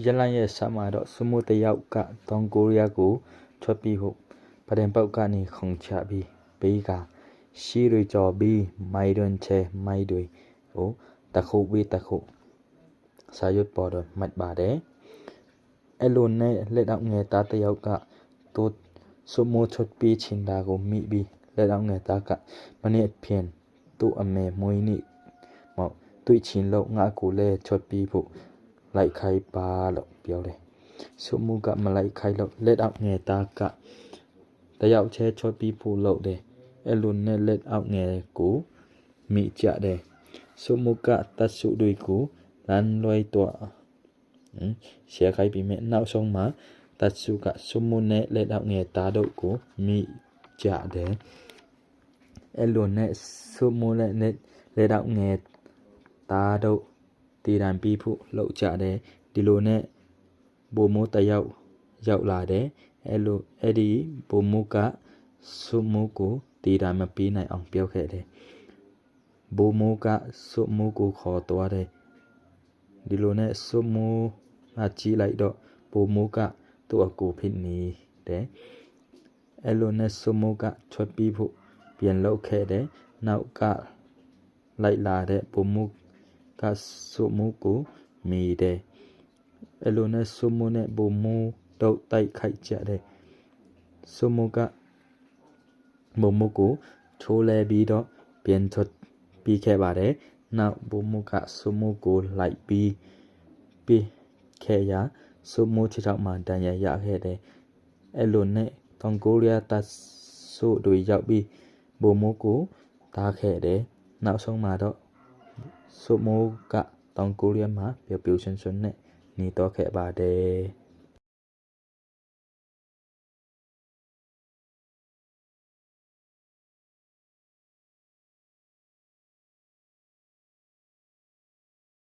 ရလန့်ရဲ့ဆမှာတော့စမှုတယောက်ကတောင်ကိုရီးယားကိုထွက်ပြီးဟုတ်ပဒင်ပေါက်ကနေခုံချပြီးဘေးကရှီရီကျော်ပြီးမိုင်ရွန်ချေမိုင်တွေဟိုတခုဝေးတခုစာရွတ်ပေါ်တော့မှတ်ပါတယ်အဲ့လိုနဲ့လက်တော့ငယ်သားတယောက်ကတိုးစမိုချွတ်ပြီးချင်တာကိုမိပြီးလက်တော့ငယ်သားကမနေ့ဖြင်သူ့အမေမွေးနေ့မောက်တွေ့ချင်လို့ငါကိုလည်းချွတ်ပြီးဖို့ လိုက်ခိုင်းပါလို့ပြောတယ်စုမှုကမလိုက်ခိုင်းလို့လက်တော့ငယ်သားကတယောက်ချဲချွတ်ပြီးဖို့လုပ်တယ်အဲ့လိုနဲ့လက်အောက်ငယ်ကိုမိကြတယ်စုမှုကတတ်စုတွေကိုလမ်းလွှဲတော့ရှယ်ခိုင်းပြီးမြနောက်ဆုံးမှာတတ်စုကစုမှုနဲ့လက်အောက်ငယ်သားတို့ကိုမိကြတယ်အဲ့လိုနဲ့စုမှုနဲ့လက်အောက်ငယ်သားတို့ တည်တံပြီးဖို့လောက်ကြတယ်ဒီလိုနဲ့ဘိုမိုးတယောက်ရောက်လာတယ်အဲ့လိုအဲ့ဒီဘိုမိုးကစုမိုးကိုတည်တံမပြီးနိုင်အောင်ပြောခဲ့တယ်ဘိုမိုးကစုမိုးကိုခေါ်သွားတယ်ဒီလိုနဲ့စုမိုးကကြီးလိုက်တော့ဘိုမိုးကသူ့အကူဖြစ်နေတယ်အဲ့လိုနဲ့စုမိုးကထွက်ပြီးဖို့ပြန်လောက်ခဲ့တယ်နောက်ကလိုက်လာတဲ့ဘိုမိုး ကစုမိုးကိုမီတယ်အဲ့လိုနဲ့စုမိုးနဲ့ဘိုမိုးတော့တိုက်ခိုက်ကြတယ်စုမိုးကဘိုမိုးကိုထိုးလဲပြီးတော့ပြန်ထွက်ပြီးခဲ့ပါတယ်နောက်ဘိုမိုးကစုမိုးကိုလိုက်ပြီးပြီးခဲ့ရာစုမိုးချေချောက်မှတန်ရရခဲ့တယ်အဲ့လိုနဲ့တောင်ကိုရီးယားတပ်စုတွေရောက်ပြီးဘိုမိုးကိုတားခဲ့တယ်နောက်ဆုံးမှာတော့ စုမိုးကတောင်ကိုရီးယားမှာပျော်ပျော်ရွှင်ရွှင်နဲ့နေတော့ခဲ့ပါတယ်